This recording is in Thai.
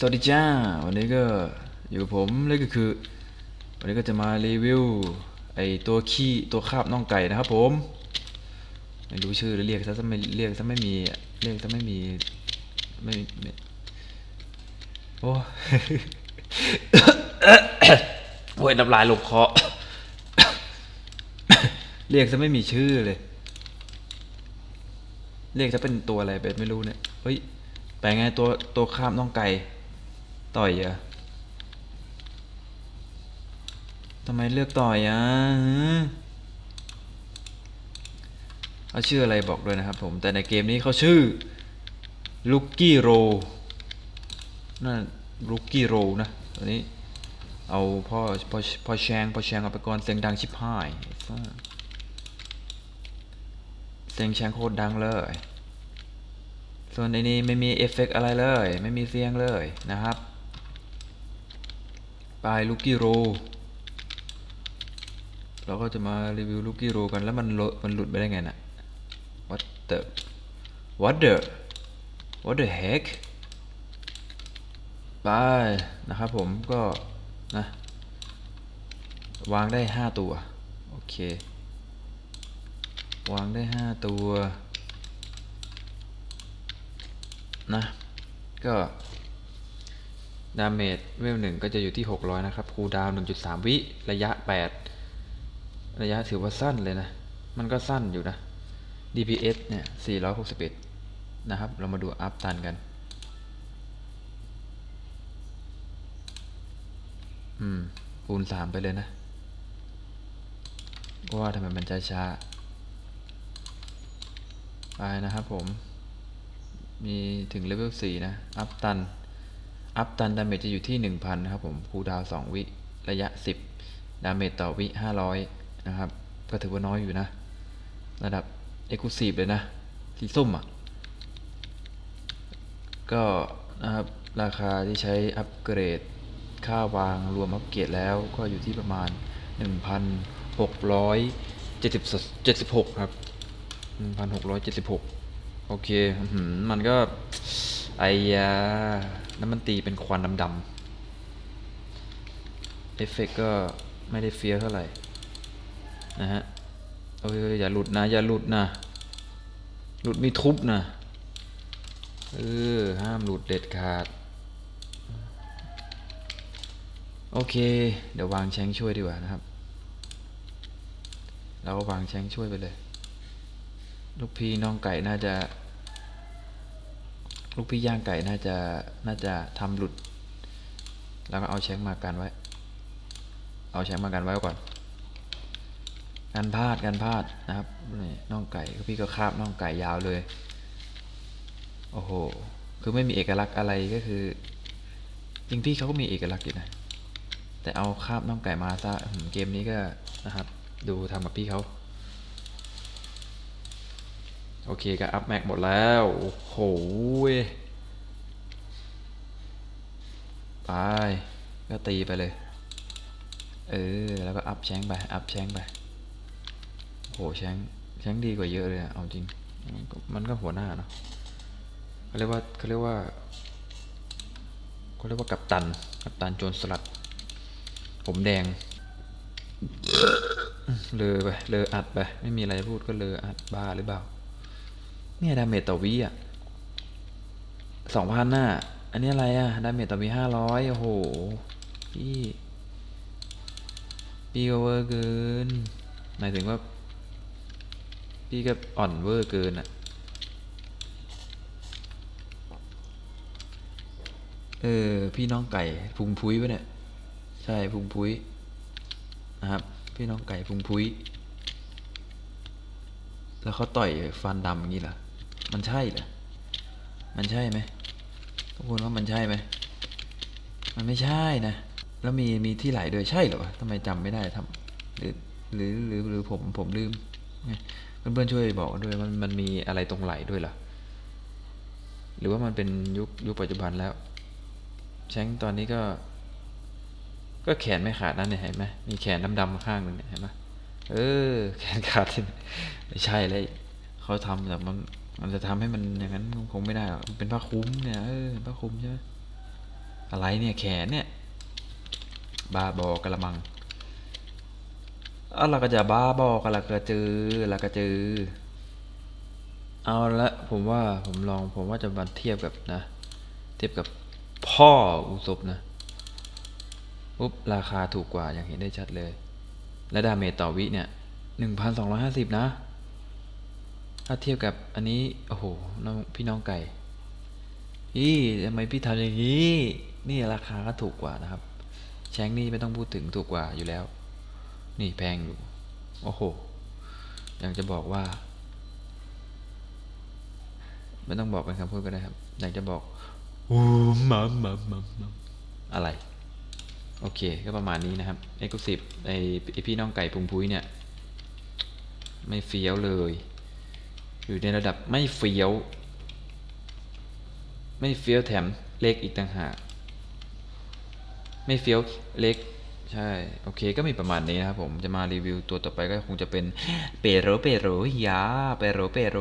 สวัสดีจ้า วันนี้ก็อยู่กับผมเลยก็คือ วันนี้ก็จะมารีวิวไอตัวขี้ตัวคาบน่องไก่นะครับผมไม่รู้ชื่อหรือเรียกซะไม่เรียกซะไม่มีเรียกซะไม่มีไม่มโอ้โอ้ยน้ำลายหลบคอเรียกซะไม่มีชื่อเลย เรียกจะเป็นตัวอะไรเบสไม่รู้เนี่ยเฮ้ยแปลไงตัวตัวข้ามน้องไก่ ต่อยเหรอะทำไมเลือกต่อยอะเขาชื่ออะไรบอกด้วยนะครับผมแต่ในเกมนี้เขาชื่อลูกกี้โรนั่นลูกกี้โรนะตัวนี้เอาพ่อพ่อพ่อแชงพ่อแชงเอาไปก่อนเสียงดังชิบหายเสียงแชงโคตรดังเลย ส่วนในนี้ไม่มีเอฟเฟกต์อะไรเลย ไม่มีเสียงเลยนะครับ ปลายลูกกี้โรเราก็จะมารีวิวลูกกี้โรกันแล้วมันมันหลุดไปได้ไงน่ะ what the what the what the heck ไปนะครับผมก็นะวางได้ห้าตัว โอเค วางได้ห้าตัว นะ ก็ ดาเมจเวลหนึ่งก็จะอยู่ที่ 600 นะครับ คูลดาวน์1.3 วิ ระยะ 8 ระยะถือว่าสั้นเลยนะ มันก็สั้นอยู่นะ DPS เนี่ย 461 นะครับ เรามาดูอัพตันกัน อืม คูณ 3 ไปเลยนะว่าทำไมมันช้าช้าไปนะครับผม มีถึงเลเวล4นะ อัพตัน อัพตันดาเมจจะอยู่ที่ 1,000นะครับผมคูดาว2วิระยะ 10 ดาเมจต่อวิ 500 นะครับ ก็ถือว่าน้อยอยู่นะ ระดับ e x c l u s i v e เลยนะ สีส้มอะ ก็นะครับ ราคาที่ใช้อัปเกรด ค่าวางรวมอัปเกรดแล้วก็อยู่ที่ประมาณ 1,676 ครับ 1,676 โอเคอื้อหือมันก็ไอ้ยา น้ำมันตีเป็นควันดำๆเอฟเฟกก็ไม่ได้เฟี้ยเท่าไหร่ นะฮะเอ้ยอย่าหลุดนะ อย่าหลุดนะ หลุดมีทุบนะ เออ ห้ามหลุดเด็ดขาด โอเค เดี๋ยววางแชงช่วยดีกว่านะครับ เราก็วางแชงช่วยไปเลย ลูกพี่น้องไก่น่าจะ ลูกพี่ย่างไก่น่าจะน่าจะทำหลุด แล้วก็เอาแชงมากันไว้ เอาแชงมากันไว้ก่อนการพลาดการพลาดนะครับนี่น่องไก่พี่ก็คาบน่องไก่ยาวเลยโอ้โหคือไม่มีเอกลักษณ์อะไรก็คือ จริงพี่เขาก็มีเอกลักษณ์อยู่นะแต่เอาคาบน่องไก่มาซะเกมนี้ก็นะครับ ดูทำกับพี่เขา โอเคก็อัพแม็กหมดแล้ว โอ้โหเว้ยไปก็ตีไปเลย เออ แล้วก็อัพแชงไป อัพแชงไปโหแชงแชงดีกว่าเยอะเลยอะเอาจริงมันก็มันก็หัวหน้าเนาะเขาเรียกว่าเขาเรียกว่าเขาเรียกว่ากัปตัน กัปตันโจรสลัด ผมแดง เลอไป เลออัดไป ไม่มีอะไรพูดก็เลออัดบ้าหรือเปล่า เนี่ยดาเมจต่อวิอะสองพันน่ะ อันนี้อะไรอะ ดาเมจต่อวิห้าร้อยโอ้โห พี่พี่ก็เวอร์เกิน หมายถึงว่า พี่ก็อ่อนเวอร์เกินอะ เออ พี่น้องไก่พุงพุ้ยปะเนี่ย ใช่พุงพุ้ยนะครับ พี่น้องไก่พุงพุ้ยแล้วเขาต่อยฟันดำอย่างนี้เหรอ มันใช่เหรอ มันใช่ไหมทุกคนว่ามันใช่ไหม มันไม่ใช่นะ แล้วมีมีที่ไหลด้วยใช่เหรอวะทำไมจำไม่ได้ทำหรือหรือหรือหรือผมผมลืมไงเพื่อนๆช่วยบอกด้วยมันมันมีอะไรตรงไหลด้วยเหรอ หรือว่ามันเป็นยุคยุคปัจจุบันแล้ว แชงตอนนี้ก็ ก็แขนไม่ขาดนั่นเนี่ยเห็นไหมมีแขนดำๆข้างหนึ่งเนี่ยเห็นไหมเออ แขนขาดที่ไหนไม่ใช่เลย เขาทำแต่มัน มันจะทำให้มันอย่างนั้นคงไม่ได้หรอกเป็นผ้าคลุ้มเนี่ยเออผ้าคลุ้มใช่ไหมอะไรเนี่ยแขนเนี่ยบาบอกระมังเอาเราก็จะบ้าบอกกันละก็เจอละก็เจอเอาละผมว่าผมลองผมว่าจะมาเทียบกับนะ เทียบกับพ่ออุศบนะปุ๊บราคาถูกกว่าอย่างเห็นได้ชัดเลย และดาเมจต่อวิเนี่ยหนึ่งพันสองร้อยห้าสิบนะ ถ้าเทียบกับอันนี้ โอ้โหน้องพี่น้องไก่พี่ทำไมพี่ทำอย่างนี้ นี่ราคาก็ถูกกว่านะครับ แชงนี่ไม่ต้องพูดถึงถูกกว่าอยู่แล้ว นี่แพงอยู่ โอ้โห อยากจะบอกว่า ไม่ต้องบอกเป็นคำพูดก็ได้ครับ อยากจะบอกโอ้มัมมัมมมมัมอะไร โอเค ก็ประมาณนี้นะครับเอ็กซ์คลูซีฟไอพี่น้องไก่พุงพุ้ยเนี่ย ไม่เฟี้ยวเลย อยู่ในระดับไม่เฟี้ยว ไม่เฟี้ยวแถมเล็กอีกต่างหาก ไม่เฟี้ยวเล็กใช่ โอเคก็มีประมาณนี้นะครับผมจะมารีวิวตัวต่อไปก็คงจะเป็นเปโรเปโรยาเปโรเปโร